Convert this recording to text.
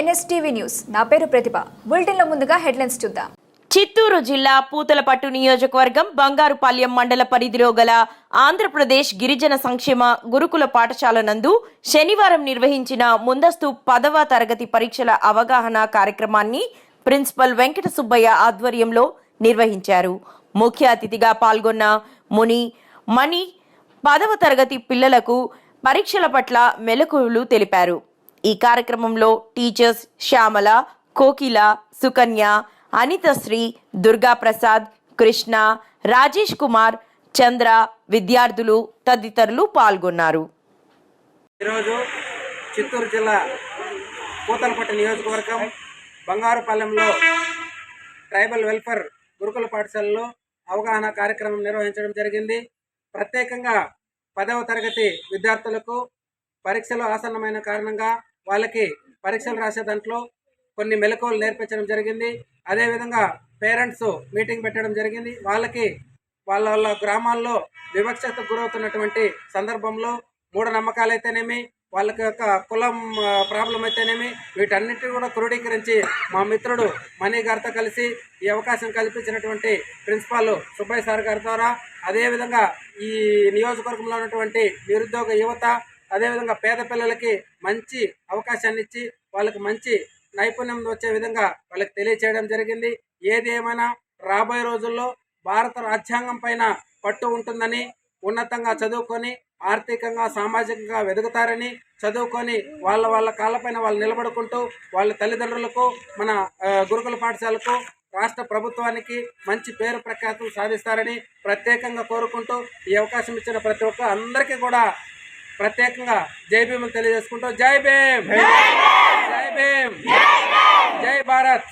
NSTV news. నా పేరు ప్రతిభ. బులెటిన్లో ముందుగా హెడ్లైన్స్ చూద్దాం. చిత్తూరు జిల్లా పూతలపట్టు నియోజకవర్గం బంగారుపాల్యం మండల పరిధిలో గల ఆంధ్రప్రదేశ్ గిరిజన సంక్షేమ గురుకుల పాఠశాల నందు శనివారం నిర్వహించిన ముందస్తు పదవ తరగతి పరీక్షల అవగాహన కార్యక్రమాన్ని ప్రిన్సిపల్ వెంకట సుబ్బయ్య ఆధ్వర్యంలో నిర్వహించారు. ముఖ్య అతిథిగా పాల్గొన్న ముని మణి పదవ తరగతి పిల్లలకు పరీక్షల పట్ల మెలకువలు తెలిపారు. ఈ కార్యక్రమంలో టీచర్స్ శ్యామల కోకిల సుకన్య అనితశ్రీ దుర్గాప్రసాద్ కృష్ణ రాజేష్ కుమార్ చంద్ర విద్యార్థులు తదితరులు పాల్గొన్నారు. ఈరోజు చిత్తూరు జిల్లా పూతలపట్టు నియోజకవర్గం బంగారుపాలెంలో ట్రైబల్ వెల్ఫేర్ గురుకుల పాఠశాలలో అవగాహన కార్యక్రమం నిర్వహించడం జరిగింది. ప్రత్యేకంగా పదవ తరగతి విద్యార్థులకు పరీక్షలు ఆసన్నమైన కారణంగా వాళ్ళకి పరీక్షలు రాసే దాంట్లో కొన్ని మెలకువలు నేర్పించడం జరిగింది. అదేవిధంగా పేరెంట్స్ మీటింగ్ పెట్టడం జరిగింది. వాళ్ళకి వాళ్ళ వాళ్ళ గ్రామాల్లో వివక్షతకు గురవుతున్నటువంటి సందర్భంలో మూఢనమ్మకాలు అయితేనేమి వాళ్ళకి యొక్క కులం ప్రాబ్లం అయితేనేమి వీటన్నిటిని కూడా క్రోడీకరించి మా మిత్రుడు మణి గారితో కలిసి ఈ అవకాశం కల్పించినటువంటి ప్రిన్సిపాల్ సుబ్బయ్య సార్ గారి ద్వారా అదేవిధంగా ఈ నియోజకవర్గంలో ఉన్నటువంటి నిరుద్యోగ యువత అదేవిధంగా పేద పిల్లలకి మంచి అవకాశాన్ని ఇచ్చి వాళ్ళకి మంచి నైపుణ్యం వచ్చే విధంగా వాళ్ళకి తెలియచేయడం జరిగింది. ఏది ఏమైనా రాబోయే రోజుల్లో భారత రాజ్యాంగం పైన పట్టు ఉంటుందని ఉన్నతంగా చదువుకొని ఆర్థికంగా సామాజికంగా వెదుగుతారని చదువుకొని వాళ్ళ వాళ్ళ కాళ్ళపైన వాళ్ళు నిలబడుకుంటూ వాళ్ళ తల్లిదండ్రులకు మన గురుకుల పాఠశాలకు రాష్ట్ర ప్రభుత్వానికి మంచి పేరు ప్రఖ్యాతులు సాధిస్తారని ప్రత్యేకంగా కోరుకుంటూ ఈ అవకాశం ఇచ్చిన ప్రతి ఒక్క అందరికీ కూడా ప్రత్యేకంగా జై భీములు తెలియజేసుకుంటూ జై భీమ్ జై భీమ్ జై భారత్